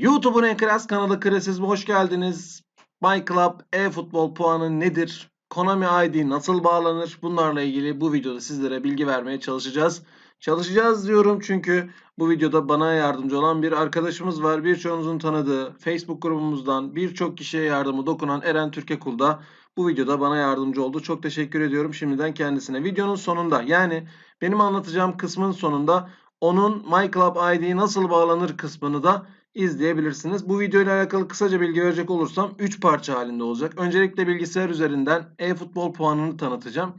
YouTube'un en klas kanalı Kresiz hoş geldiniz. My Club e-futbol puanı nedir? Konami ID nasıl bağlanır? Bunlarla ilgili bu videoda sizlere bilgi vermeye çalışacağız. Çalışacağız diyorum çünkü bu videoda bana yardımcı olan bir arkadaşımız var. Birçoğunuzun tanıdığı Facebook grubumuzdan birçok kişiye yardımı dokunan Eren Türkekul da bu videoda bana yardımcı oldu. Çok teşekkür ediyorum şimdiden kendisine. Videonun sonunda yani benim anlatacağım kısmın sonunda onun My Club ID nasıl bağlanır kısmını da izleyebilirsiniz. Bu video ile alakalı kısaca bilgi verecek olursam 3 parça halinde olacak. Öncelikle bilgisayar üzerinden e-futbol puanını tanıtacağım.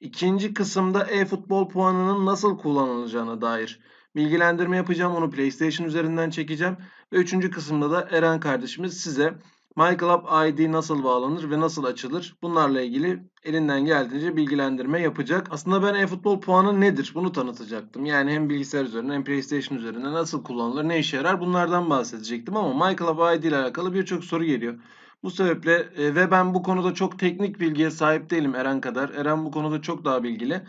İkinci kısımda e-futbol puanının nasıl kullanılacağına dair bilgilendirme yapacağım. Onu PlayStation üzerinden çekeceğim. Ve üçüncü kısımda da Eren kardeşimiz size My Club ID nasıl bağlanır ve nasıl açılır? Bunlarla ilgili elinden geldiğince bilgilendirme yapacak. Aslında ben e-futbol puanı nedir? Bunu tanıtacaktım. Yani hem bilgisayar üzerinden hem PlayStation üzerinden nasıl kullanılır, ne işe yarar bunlardan bahsedecektim. Ama My Club ID ile alakalı birçok soru geliyor. Bu sebeple e, ve ben bu konuda çok teknik bilgiye sahip değilim Eren kadar. Eren bu konuda çok daha bilgili.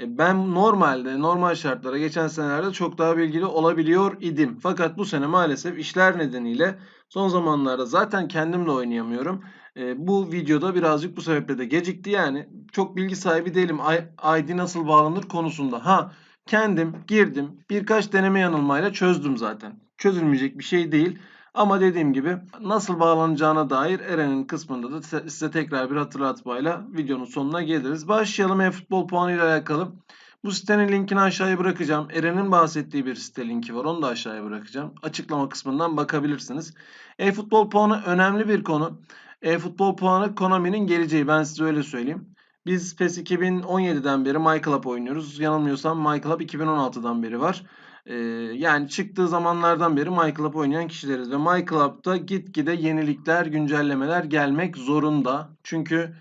E, ben normalde normal şartlara geçen senelerde çok daha bilgili olabiliyor idim. Fakat bu sene maalesef işler nedeniyle son zamanlarda zaten kendimle oynayamıyorum. E, bu videoda birazcık bu sebeple de gecikti yani. Çok bilgi sahibi değilim ID nasıl bağlanır konusunda. Ha kendim girdim birkaç deneme yanılmayla çözdüm zaten. Çözülmeyecek bir şey değil. Ama dediğim gibi nasıl bağlanacağına dair Eren'in kısmında da size tekrar bir hatırlatmayla videonun sonuna geliriz. Başlayalım e-futbol puanı ile alakalı. Bu sitenin linkini aşağıya bırakacağım. Eren'in bahsettiği bir site linki var. Onu da aşağıya bırakacağım. Açıklama kısmından bakabilirsiniz. E-futbol puanı önemli bir konu. E-futbol puanı Konami'nin geleceği. Ben size öyle söyleyeyim. Biz PES 2017'den beri MyClub oynuyoruz. Yanılmıyorsam MyClub 2016'dan beri var. Ee, yani çıktığı zamanlardan beri MyClub oynayan kişileriz. Ve MyClub'da gitgide yenilikler, güncellemeler gelmek zorunda. Çünkü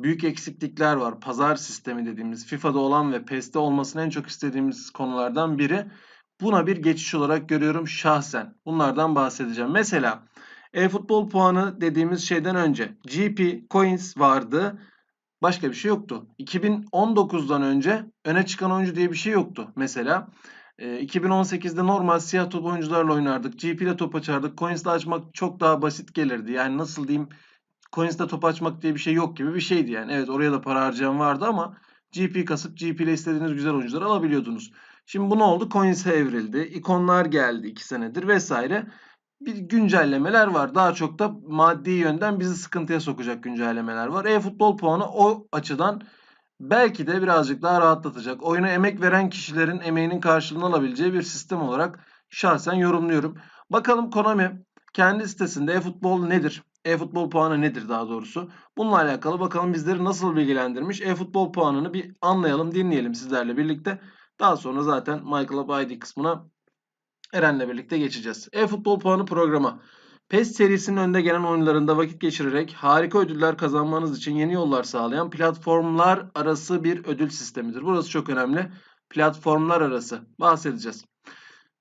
büyük eksiklikler var. Pazar sistemi dediğimiz FIFA'da olan ve PES'te olmasını en çok istediğimiz konulardan biri. Buna bir geçiş olarak görüyorum şahsen. Bunlardan bahsedeceğim. Mesela e-futbol puanı dediğimiz şeyden önce GP Coins vardı. Başka bir şey yoktu. 2019'dan önce öne çıkan oyuncu diye bir şey yoktu. Mesela 2018'de normal siyah top oyuncularla oynardık. GP ile top açardık. Coins'le açmak çok daha basit gelirdi. Yani nasıl diyeyim Coins'te top açmak diye bir şey yok gibi bir şeydi yani. Evet oraya da para harcayan vardı ama GP kasıp GP ile istediğiniz güzel oyuncuları alabiliyordunuz. Şimdi bu ne oldu? Coins'e evrildi. İkonlar geldi 2 senedir vesaire. Bir güncellemeler var. Daha çok da maddi yönden bizi sıkıntıya sokacak güncellemeler var. E-futbol puanı o açıdan belki de birazcık daha rahatlatacak. Oyuna emek veren kişilerin emeğinin karşılığını alabileceği bir sistem olarak şahsen yorumluyorum. Bakalım Konami kendi sitesinde e-futbol nedir? E-futbol puanı nedir daha doğrusu? Bununla alakalı bakalım bizleri nasıl bilgilendirmiş. E-futbol puanını bir anlayalım, dinleyelim sizlerle birlikte. Daha sonra zaten My Club ID kısmına Eren'le birlikte geçeceğiz. E-futbol puanı programı. PES serisinin önde gelen oyunlarında vakit geçirerek harika ödüller kazanmanız için yeni yollar sağlayan platformlar arası bir ödül sistemidir. Burası çok önemli. Platformlar arası bahsedeceğiz.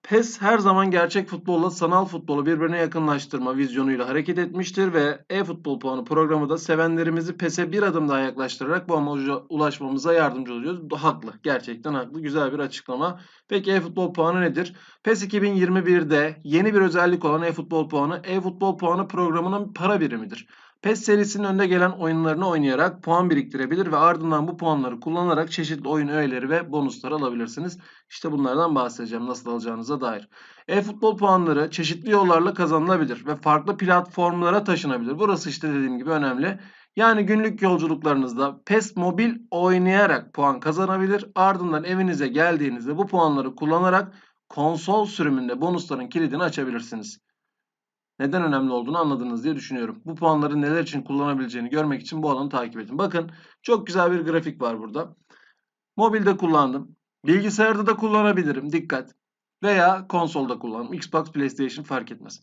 PES her zaman gerçek futbolla sanal futbolu birbirine yakınlaştırma vizyonuyla hareket etmiştir ve e-futbol puanı programı da sevenlerimizi PES'e bir adım daha yaklaştırarak bu amaca ulaşmamıza yardımcı oluyor. Haklı. Gerçekten haklı. Güzel bir açıklama. Peki e-futbol puanı nedir? PES 2021'de yeni bir özellik olan e-futbol puanı e-futbol puanı programının para birimidir. PES serisinin önde gelen oyunlarını oynayarak puan biriktirebilir ve ardından bu puanları kullanarak çeşitli oyun öğeleri ve bonuslar alabilirsiniz. İşte bunlardan bahsedeceğim nasıl alacağınıza dair. E-futbol puanları çeşitli yollarla kazanılabilir ve farklı platformlara taşınabilir. Burası işte dediğim gibi önemli. Yani günlük yolculuklarınızda PES mobil oynayarak puan kazanabilir. Ardından evinize geldiğinizde bu puanları kullanarak konsol sürümünde bonusların kilidini açabilirsiniz neden önemli olduğunu anladınız diye düşünüyorum. Bu puanları neler için kullanabileceğini görmek için bu alanı takip edin. Bakın çok güzel bir grafik var burada. Mobilde kullandım. Bilgisayarda da kullanabilirim. Dikkat. Veya konsolda kullandım. Xbox, PlayStation fark etmez.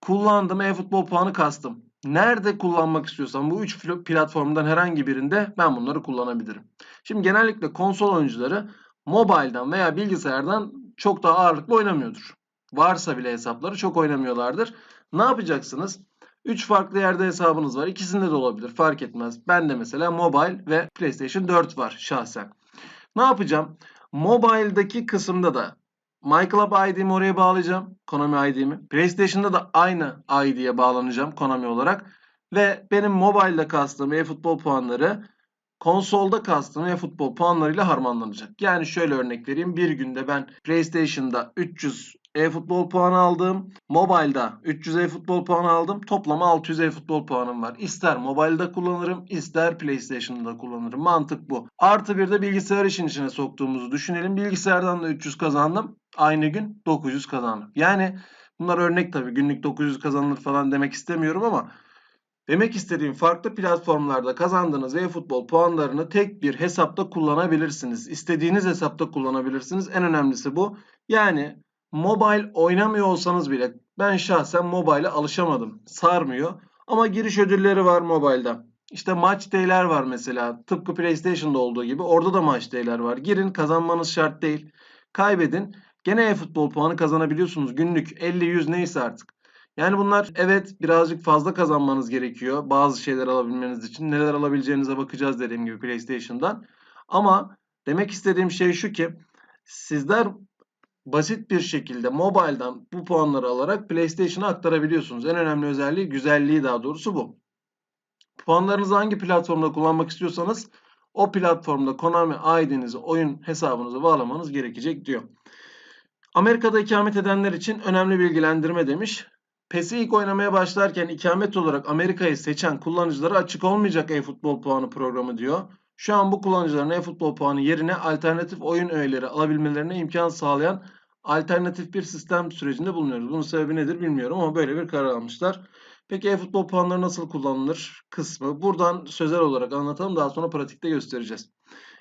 Kullandım. E-futbol puanı kastım. Nerede kullanmak istiyorsam bu üç platformdan herhangi birinde ben bunları kullanabilirim. Şimdi genellikle konsol oyuncuları mobilden veya bilgisayardan çok daha ağırlıklı oynamıyordur varsa bile hesapları çok oynamıyorlardır. Ne yapacaksınız? 3 farklı yerde hesabınız var. İkisinde de olabilir. Fark etmez. Ben de mesela mobile ve PlayStation 4 var şahsen. Ne yapacağım? Mobile'daki kısımda da MyClub ID'mi oraya bağlayacağım. Konami ID'mi. PlayStation'da da aynı ID'ye bağlanacağım Konami olarak. Ve benim mobilde kastığım e-futbol puanları konsolda kastım e-futbol puanlarıyla harmanlanacak. Yani şöyle örnek vereyim. Bir günde ben PlayStation'da 300 e-futbol puanı aldım. Mobile'da 300 e-futbol puanı aldım. Toplama 600 e-futbol puanım var. İster mobile'da kullanırım, ister PlayStation'da kullanırım. Mantık bu. Artı bir de bilgisayar işin içine soktuğumuzu düşünelim. Bilgisayardan da 300 kazandım. Aynı gün 900 kazandım. Yani bunlar örnek tabii. Günlük 900 kazanılır falan demek istemiyorum ama Demek istediğim farklı platformlarda kazandığınız e-futbol puanlarını tek bir hesapta kullanabilirsiniz. İstediğiniz hesapta kullanabilirsiniz. En önemlisi bu. Yani mobile oynamıyor olsanız bile ben şahsen mobile'e alışamadım. Sarmıyor. Ama giriş ödülleri var mobile'da. İşte maç day'ler var mesela. Tıpkı PlayStation'da olduğu gibi. Orada da maç day'ler var. Girin kazanmanız şart değil. Kaybedin. Gene e-futbol puanı kazanabiliyorsunuz. Günlük 50 100 neyse artık. Yani bunlar evet birazcık fazla kazanmanız gerekiyor. Bazı şeyler alabilmeniz için. Neler alabileceğinize bakacağız dediğim gibi PlayStation'dan. Ama demek istediğim şey şu ki sizler basit bir şekilde mobile'dan bu puanları alarak PlayStation'a aktarabiliyorsunuz. En önemli özelliği, güzelliği daha doğrusu bu. Puanlarınızı hangi platformda kullanmak istiyorsanız o platformda Konami ID'nizi, oyun hesabınızı bağlamanız gerekecek diyor. Amerika'da ikamet edenler için önemli bilgilendirme demiş. PES'i ilk oynamaya başlarken ikamet olarak Amerika'yı seçen kullanıcılara açık olmayacak e-futbol puanı programı diyor. Şu an bu kullanıcıların e-futbol puanı yerine alternatif oyun öğeleri alabilmelerine imkan sağlayan alternatif bir sistem sürecinde bulunuyoruz. Bunun sebebi nedir bilmiyorum ama böyle bir karar almışlar. Peki e-futbol puanları nasıl kullanılır kısmı. Buradan sözel olarak anlatalım daha sonra pratikte göstereceğiz.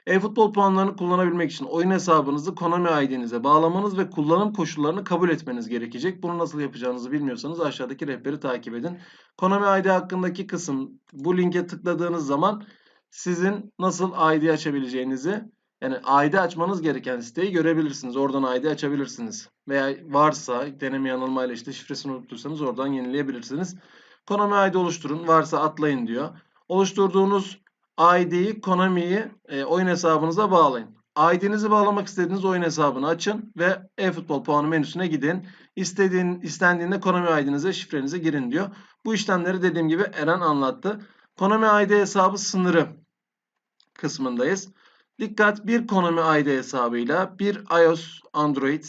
E-futbol puanlarını kullanabilmek için oyun hesabınızı Konami ID'nize bağlamanız ve kullanım koşullarını kabul etmeniz gerekecek. Bunu nasıl yapacağınızı bilmiyorsanız aşağıdaki rehberi takip edin. Konami ID hakkındaki kısım bu linke tıkladığınız zaman sizin nasıl ID açabileceğinizi yani ID açmanız gereken siteyi görebilirsiniz. Oradan ID açabilirsiniz. Veya varsa deneme yanılmayla işte şifresini unutursanız oradan yenileyebilirsiniz. Konami ID oluşturun. Varsa atlayın diyor. Oluşturduğunuz ID'yi Konami'yi e, oyun hesabınıza bağlayın. ID'nizi bağlamak istediğiniz oyun hesabını açın ve e-futbol puanı menüsüne gidin. İstediğin, istendiğinde Konami ID'nize şifrenizi girin diyor. Bu işlemleri dediğim gibi Eren anlattı. Konami ID hesabı sınırı kısmındayız. Dikkat bir Konami ID hesabıyla bir iOS, Android,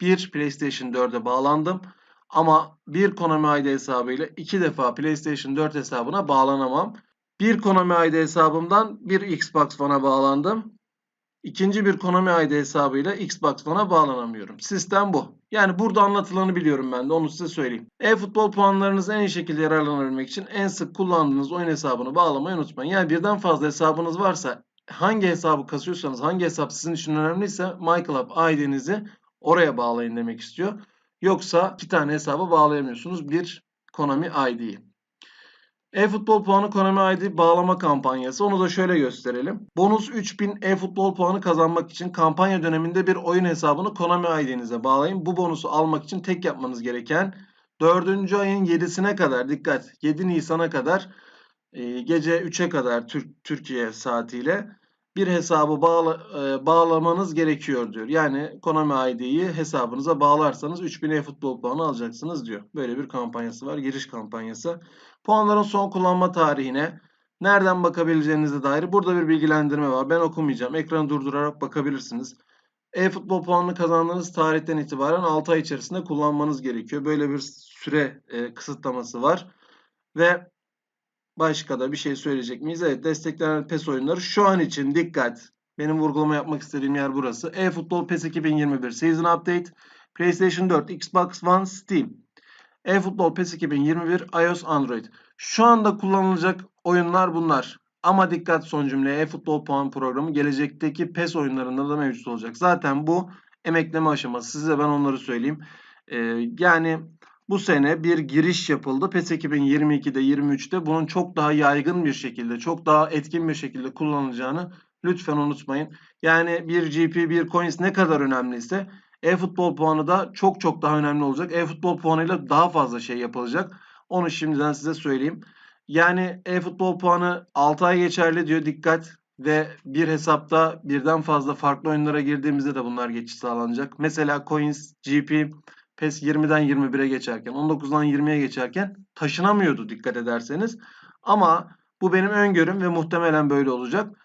bir PlayStation 4'e bağlandım. Ama bir Konami ID hesabıyla iki defa PlayStation 4 hesabına bağlanamam. Bir Konami ID hesabımdan bir Xbox One'a bağlandım. İkinci bir Konami ID hesabıyla Xbox One'a bağlanamıyorum. Sistem bu. Yani burada anlatılanı biliyorum ben de onu size söyleyeyim. E-futbol puanlarınızı en iyi şekilde yararlanabilmek için en sık kullandığınız oyun hesabını bağlamayı unutmayın. Yani birden fazla hesabınız varsa hangi hesabı kasıyorsanız hangi hesap sizin için önemliyse MyClub ID'nizi oraya bağlayın demek istiyor. Yoksa iki tane hesabı bağlayamıyorsunuz. Bir Konami ID'yi. E-futbol puanı Konami ID bağlama kampanyası. Onu da şöyle gösterelim. Bonus 3000 e-futbol puanı kazanmak için kampanya döneminde bir oyun hesabını Konami ID'nize bağlayın. Bu bonusu almak için tek yapmanız gereken 4. ayın 7'sine kadar dikkat 7 Nisan'a kadar e, gece 3'e kadar Türk, Türkiye saatiyle bir hesabı bağla, e, bağlamanız gerekiyor diyor. Yani Konami ID'yi hesabınıza bağlarsanız 3000 e-futbol puanı alacaksınız diyor. Böyle bir kampanyası var. Giriş kampanyası. Puanların son kullanma tarihine nereden bakabileceğinize dair burada bir bilgilendirme var. Ben okumayacağım. Ekranı durdurarak bakabilirsiniz. E-futbol puanını kazandığınız tarihten itibaren 6 ay içerisinde kullanmanız gerekiyor. Böyle bir süre e, kısıtlaması var. Ve başka da bir şey söyleyecek miyiz? Evet desteklenen PES oyunları şu an için dikkat. Benim vurgulama yapmak istediğim yer burası. E-futbol PES 2021 Season Update. PlayStation 4, Xbox One, Steam. eFootball PES 2021 iOS Android. Şu anda kullanılacak oyunlar bunlar. Ama dikkat son cümleye eFootball puan programı gelecekteki PES oyunlarında da mevcut olacak. Zaten bu emekleme aşaması. Size ben onları söyleyeyim. Ee, yani bu sene bir giriş yapıldı. PES 2022'de 23'te bunun çok daha yaygın bir şekilde, çok daha etkin bir şekilde kullanılacağını lütfen unutmayın. Yani bir GP, bir coins ne kadar önemliyse e-futbol puanı da çok çok daha önemli olacak. E-futbol puanıyla daha fazla şey yapılacak. Onu şimdiden size söyleyeyim. Yani e-futbol puanı 6 ay geçerli diyor. Dikkat. ve bir hesapta birden fazla farklı oyunlara girdiğimizde de bunlar geçiş sağlanacak. Mesela Coins, GP, PES 20'den 21'e geçerken, 19'dan 20'ye geçerken taşınamıyordu dikkat ederseniz. Ama bu benim öngörüm ve muhtemelen böyle olacak.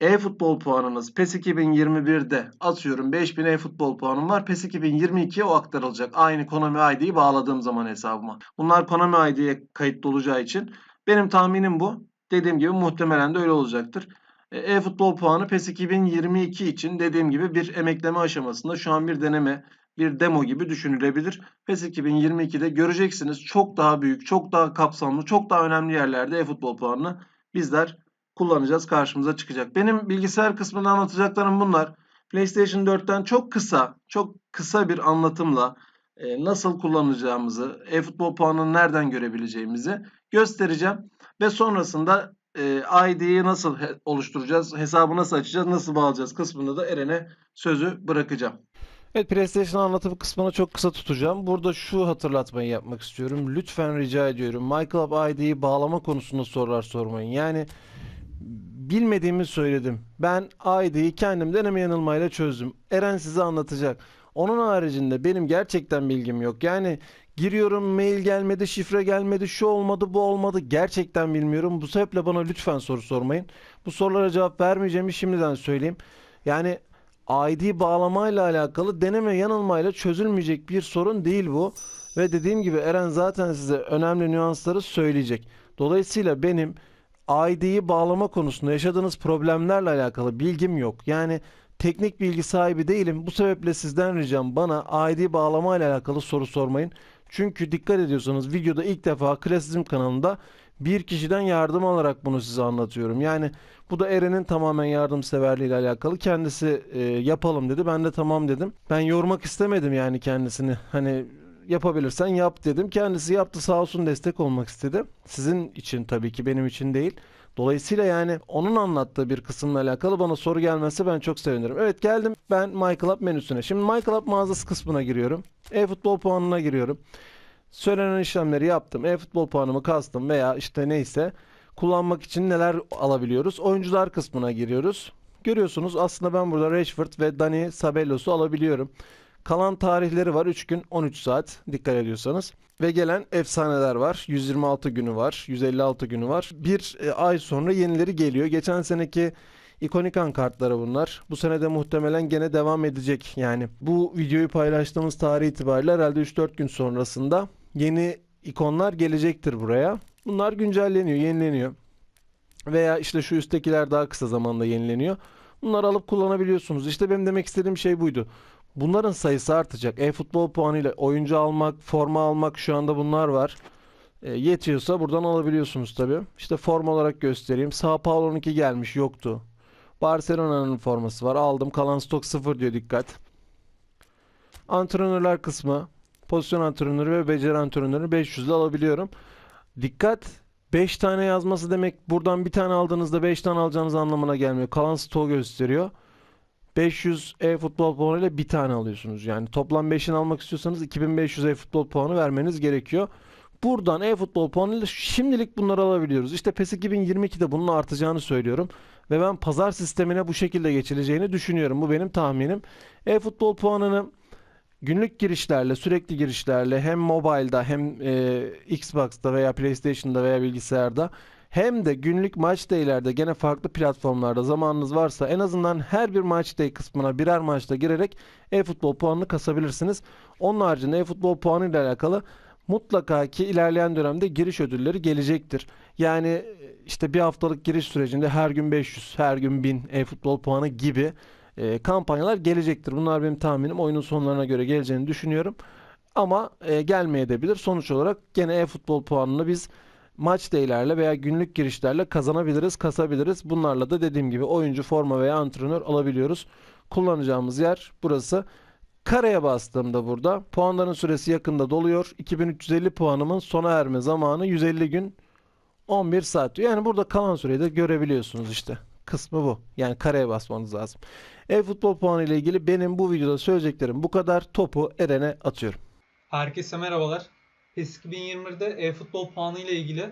E-futbol puanınız PES 2021'de atıyorum 5000 e-futbol puanım var. PES 2022'ye o aktarılacak. Aynı Konami ID'yi bağladığım zaman hesabıma. Bunlar Konami ID'ye kayıtlı olacağı için benim tahminim bu. Dediğim gibi muhtemelen de öyle olacaktır. E, E-futbol puanı PES 2022 için dediğim gibi bir emekleme aşamasında şu an bir deneme, bir demo gibi düşünülebilir. PES 2022'de göreceksiniz çok daha büyük, çok daha kapsamlı, çok daha önemli yerlerde e-futbol puanını bizler kullanacağız, karşımıza çıkacak. Benim bilgisayar kısmında anlatacaklarım bunlar. PlayStation 4'ten çok kısa, çok kısa bir anlatımla e, nasıl kullanacağımızı, e-futbol puanını nereden görebileceğimizi göstereceğim. Ve sonrasında e, ID'yi nasıl he- oluşturacağız, hesabı nasıl açacağız, nasıl bağlayacağız kısmında da Eren'e sözü bırakacağım. Evet PlayStation anlatımı kısmını çok kısa tutacağım. Burada şu hatırlatmayı yapmak istiyorum. Lütfen rica ediyorum. MyClub ID'yi bağlama konusunda sorular sormayın. Yani bilmediğimi söyledim. Ben ID'yi kendim deneme yanılmayla çözdüm. Eren size anlatacak. Onun haricinde benim gerçekten bilgim yok. Yani giriyorum mail gelmedi, şifre gelmedi, şu olmadı, bu olmadı. Gerçekten bilmiyorum. Bu sebeple bana lütfen soru sormayın. Bu sorulara cevap vermeyeceğimi şimdiden söyleyeyim. Yani ID bağlamayla alakalı deneme yanılmayla çözülmeyecek bir sorun değil bu. Ve dediğim gibi Eren zaten size önemli nüansları söyleyecek. Dolayısıyla benim ID'yi bağlama konusunda yaşadığınız problemlerle alakalı bilgim yok. Yani teknik bilgi sahibi değilim. Bu sebeple sizden ricam bana ID bağlama ile alakalı soru sormayın. Çünkü dikkat ediyorsanız videoda ilk defa Klasizm kanalında bir kişiden yardım alarak bunu size anlatıyorum. Yani bu da Eren'in tamamen yardımseverliği ile alakalı. Kendisi e, yapalım dedi. Ben de tamam dedim. Ben yormak istemedim yani kendisini. Hani yapabilirsen yap dedim. Kendisi yaptı sağ olsun destek olmak istedi. Sizin için tabii ki benim için değil. Dolayısıyla yani onun anlattığı bir kısımla alakalı bana soru gelmezse ben çok sevinirim. Evet geldim ben MyClub menüsüne. Şimdi MyClub mağazası kısmına giriyorum. E-futbol puanına giriyorum. Söylenen işlemleri yaptım. E-futbol puanımı kastım veya işte neyse kullanmak için neler alabiliyoruz? Oyuncular kısmına giriyoruz. Görüyorsunuz aslında ben burada Rashford ve Dani Sabellos'u alabiliyorum. Kalan tarihleri var 3 gün 13 saat dikkat ediyorsanız. Ve gelen efsaneler var. 126 günü var, 156 günü var. Bir e, ay sonra yenileri geliyor. Geçen seneki ikonik an kartları bunlar. Bu sene de muhtemelen gene devam edecek. Yani bu videoyu paylaştığımız tarih itibariyle herhalde 3-4 gün sonrasında yeni ikonlar gelecektir buraya. Bunlar güncelleniyor, yenileniyor. Veya işte şu üsttekiler daha kısa zamanda yenileniyor. Bunları alıp kullanabiliyorsunuz. İşte benim demek istediğim şey buydu. Bunların sayısı artacak. E-futbol puanıyla oyuncu almak, forma almak şu anda bunlar var. E, yetiyorsa buradan alabiliyorsunuz tabii. İşte forma olarak göstereyim. Sao Paulo'nunki gelmiş yoktu. Barcelona'nın forması var. Aldım. Kalan stok 0 diyor dikkat. Antrenörler kısmı. Pozisyon antrenörü ve beceri antrenörü 500 ile alabiliyorum. Dikkat 5 tane yazması demek buradan bir tane aldığınızda 5 tane alacağınız anlamına gelmiyor. Kalan stoğu gösteriyor. 500 e-futbol puanıyla bir tane alıyorsunuz. Yani toplam 5'ini almak istiyorsanız 2500 e-futbol puanı vermeniz gerekiyor. Buradan e-futbol puanıyla şimdilik bunları alabiliyoruz. İşte PES 2022'de bunun artacağını söylüyorum. Ve ben pazar sistemine bu şekilde geçileceğini düşünüyorum. Bu benim tahminim. E-futbol puanını günlük girişlerle, sürekli girişlerle hem mobile'da hem e, Xbox'ta veya PlayStation'da veya bilgisayarda hem de günlük maç daylerde gene farklı platformlarda zamanınız varsa en azından her bir maç day kısmına birer maçta girerek e-futbol puanını kasabilirsiniz. Onun haricinde e-futbol puanı ile alakalı mutlaka ki ilerleyen dönemde giriş ödülleri gelecektir. Yani e, işte bir haftalık giriş sürecinde her gün 500, her gün 1000 e-futbol puanı gibi e, kampanyalar gelecektir. Bunlar benim tahminim. Oyunun sonlarına göre geleceğini düşünüyorum. Ama e, gelmeyebilir. Sonuç olarak gene e-futbol puanını biz maç day'lerle veya günlük girişlerle kazanabiliriz, kasabiliriz. Bunlarla da dediğim gibi oyuncu, forma veya antrenör alabiliyoruz. Kullanacağımız yer burası. Kareye bastığımda burada puanların süresi yakında doluyor. 2350 puanımın sona erme zamanı 150 gün 11 saat diyor. Yani burada kalan süreyi de görebiliyorsunuz işte. Kısmı bu. Yani kareye basmanız lazım. E-futbol puanı ile ilgili benim bu videoda söyleyeceklerim bu kadar. Topu Eren'e atıyorum. Herkese merhabalar. PES 2021'de e-futbol puanı ile ilgili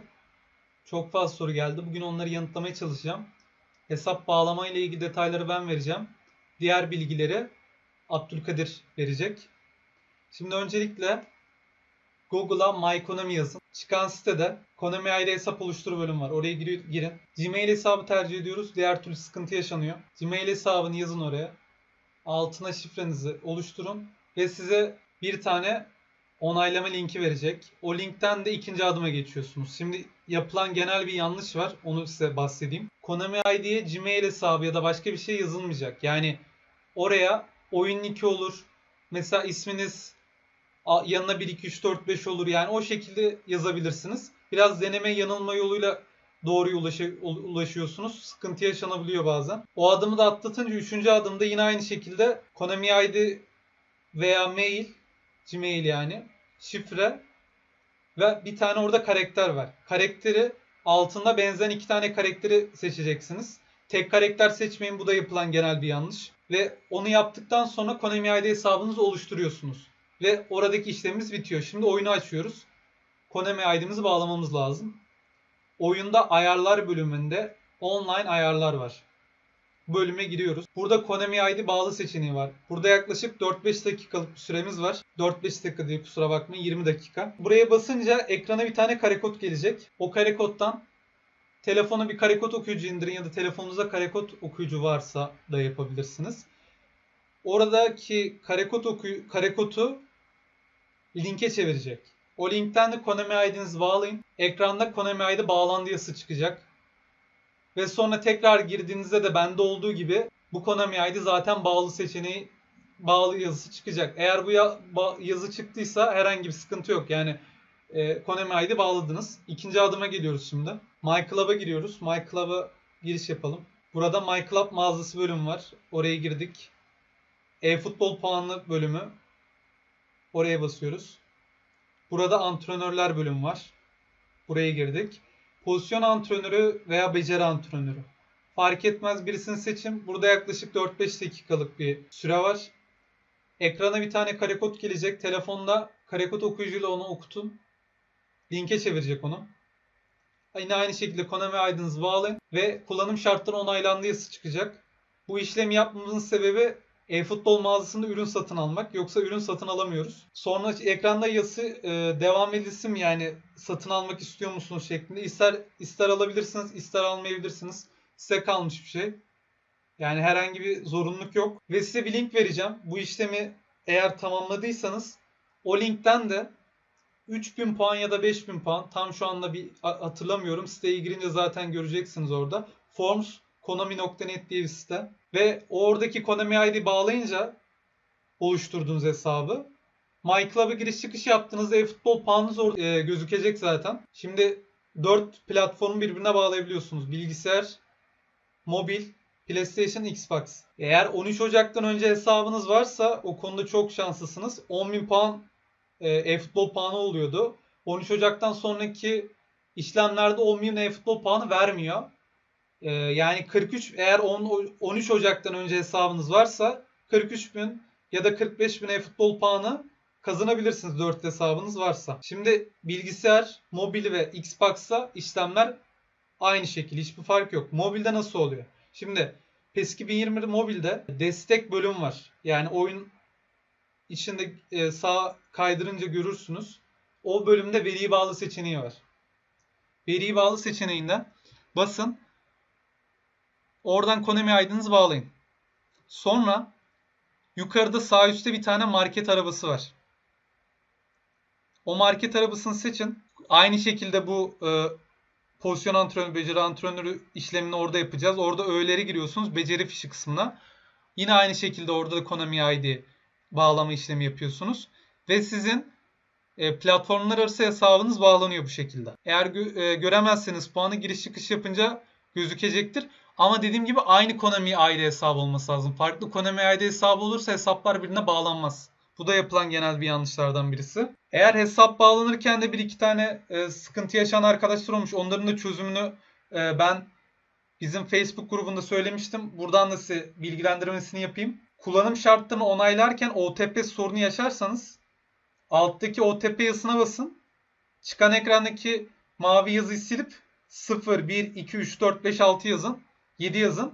çok fazla soru geldi. Bugün onları yanıtlamaya çalışacağım. hesap bağlama ile ilgili detayları ben vereceğim. Diğer bilgileri Abdülkadir verecek. Şimdi öncelikle Google'a My Konami yazın. Çıkan sitede Konami ayrı hesap oluştur bölüm var. Oraya gir- girin. Gmail hesabı tercih ediyoruz. Diğer türlü sıkıntı yaşanıyor. Gmail hesabını yazın oraya. Altına şifrenizi oluşturun. Ve size bir tane onaylama linki verecek. O linkten de ikinci adıma geçiyorsunuz. Şimdi yapılan genel bir yanlış var. Onu size bahsedeyim. Konami ID'ye Gmail hesabı ya da başka bir şey yazılmayacak. Yani oraya oyun linki olur. Mesela isminiz yanına 1 2 3 4 5 olur. Yani o şekilde yazabilirsiniz. Biraz deneme yanılma yoluyla doğruya ulaşı- ulaşıyorsunuz. Sıkıntı yaşanabiliyor bazen. O adımı da atlatınca üçüncü adımda yine aynı şekilde Konami ID veya mail, Gmail yani, şifre ve bir tane orada karakter var. Karakteri altında benzeyen iki tane karakteri seçeceksiniz. Tek karakter seçmeyin bu da yapılan genel bir yanlış. Ve onu yaptıktan sonra Konami ID hesabınızı oluşturuyorsunuz. Ve oradaki işlemimiz bitiyor. Şimdi oyunu açıyoruz. Konami ID'mizi bağlamamız lazım. Oyunda ayarlar bölümünde online ayarlar var. Bölüme giriyoruz. Burada Konami ID bağlı seçeneği var. Burada yaklaşık 4-5 dakikalık bir süremiz var. 4-5 dakika değil kusura bakmayın 20 dakika. Buraya basınca ekrana bir tane karekod gelecek. O karekoddan telefona bir karekod okuyucu indirin ya da telefonunuzda karekod okuyucu varsa da yapabilirsiniz. Oradaki karekod okuyu karekodu linke çevirecek. O linkten de Konami ID'nizi bağlayın. Ekranda Konami ID bağlandı yazısı çıkacak. Ve sonra tekrar girdiğinizde de bende olduğu gibi bu Konami ID zaten bağlı seçeneği bağlı yazısı çıkacak. Eğer bu ya- yazı çıktıysa herhangi bir sıkıntı yok. Yani e, Konami ID bağladınız. İkinci adıma geliyoruz şimdi. My Club'a giriyoruz. My Club'a giriş yapalım. Burada My Club mağazası bölümü var. Oraya girdik. E-futbol puanlı bölümü. Oraya basıyoruz. Burada antrenörler bölümü var. Buraya girdik. Pozisyon antrenörü veya beceri antrenörü. Fark etmez birisini seçin. Burada yaklaşık 4-5 dakikalık bir süre var. Ekrana bir tane karekod gelecek. Telefonda karekod okuyucuyla onu okutun. Linke çevirecek onu. Yine aynı şekilde Konami ID'ınızı bağlayın ve kullanım şartları onaylandı yazısı çıkacak. Bu işlemi yapmamızın sebebi e-futbol mağazasında ürün satın almak. Yoksa ürün satın alamıyoruz. Sonra ekranda yazısı e, devam edilsin yani satın almak istiyor musunuz şeklinde. İster ister alabilirsiniz, ister almayabilirsiniz. Size kalmış bir şey. Yani herhangi bir zorunluluk yok. Ve size bir link vereceğim. Bu işlemi eğer tamamladıysanız o linkten de 3000 puan ya da 5000 puan tam şu anda bir hatırlamıyorum. Siteye girince zaten göreceksiniz orada. Forms konami.net diye bir site. Ve oradaki Konami ID bağlayınca oluşturduğunuz hesabı My Club'a giriş çıkış yaptığınızda e-futbol puanınız orada e, gözükecek zaten. Şimdi 4 platformu birbirine bağlayabiliyorsunuz. Bilgisayar, mobil, PlayStation, Xbox. Eğer 13 Ocak'tan önce hesabınız varsa o konuda çok şanslısınız. 10.000 puan e, e-futbol puanı oluyordu. 13 Ocak'tan sonraki işlemlerde 10.000 e-futbol puanı vermiyor. E, yani 43 eğer 10, 13 Ocak'tan önce hesabınız varsa 43.000 ya da 45.000 e-futbol puanı kazanabilirsiniz 4 hesabınız varsa. Şimdi bilgisayar, mobil ve Xbox'ta işlemler aynı şekilde. Hiçbir fark yok. Mobilde nasıl oluyor? Şimdi PES 2020 mobilde destek bölüm var. Yani oyun içinde e, sağ kaydırınca görürsünüz. O bölümde veri bağlı seçeneği var. Veri bağlı seçeneğinden basın. Oradan Konami ID'nizi bağlayın. Sonra yukarıda sağ üstte bir tane market arabası var. O market arabasını seçin. Aynı şekilde bu e, pozisyon antrenörü, beceri antrenörü işlemini orada yapacağız. Orada öğeleri giriyorsunuz beceri fişi kısmına. Yine aynı şekilde orada da Konami ID bağlama işlemi yapıyorsunuz. Ve sizin e, platformlar arası hesabınız bağlanıyor bu şekilde. Eğer gö- e, göremezseniz puanı giriş çıkış yapınca gözükecektir. Ama dediğim gibi aynı Konami ID hesabı olması lazım. Farklı Konami ID hesabı olursa hesaplar birbirine bağlanmaz. Bu da yapılan genel bir yanlışlardan birisi. Eğer hesap bağlanırken de bir iki tane e, sıkıntı yaşayan arkadaşlar olmuş. Onların da çözümünü e, ben bizim Facebook grubunda söylemiştim. Buradan da size bilgilendirmesini yapayım. Kullanım şartlarını onaylarken OTP sorunu yaşarsanız alttaki OTP yazısına basın. Çıkan ekrandaki mavi yazıyı silip 0, 1, 2, 3, 4, 5, 6 yazın. 7 yazın.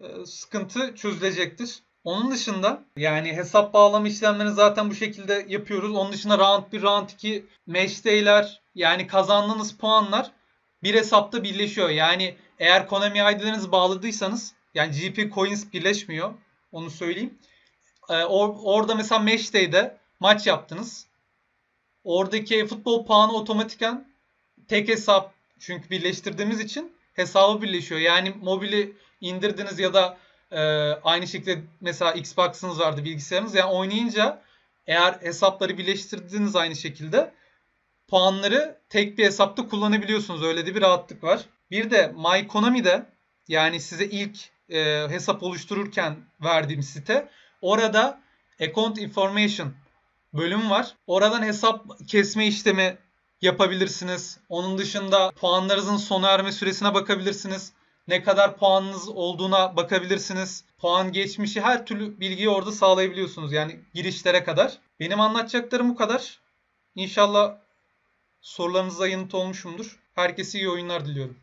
Ee, sıkıntı çözülecektir. Onun dışında yani hesap bağlama işlemlerini zaten bu şekilde yapıyoruz. Onun dışında round 1, round 2 match day'ler yani kazandığınız puanlar bir hesapta birleşiyor. Yani eğer Konami ID'lerinizi bağladıysanız yani GP Coins birleşmiyor. Onu söyleyeyim. Ee, or- orada mesela match day'de maç yaptınız. Oradaki futbol puanı otomatiken tek hesap çünkü birleştirdiğimiz için hesabı birleşiyor. Yani mobili indirdiniz ya da e, aynı şekilde mesela Xbox'ınız vardı bilgisayarınız. Yani oynayınca eğer hesapları birleştirdiğiniz aynı şekilde puanları tek bir hesapta kullanabiliyorsunuz. Öyle de bir rahatlık var. Bir de My Konami'de yani size ilk e, hesap oluştururken verdiğim site orada Account Information bölüm var. Oradan hesap kesme işlemi yapabilirsiniz. Onun dışında puanlarınızın sona erme süresine bakabilirsiniz. Ne kadar puanınız olduğuna bakabilirsiniz. Puan geçmişi her türlü bilgiyi orada sağlayabiliyorsunuz. Yani girişlere kadar. Benim anlatacaklarım bu kadar. İnşallah sorularınıza yanıt olmuşumdur. Herkese iyi oyunlar diliyorum.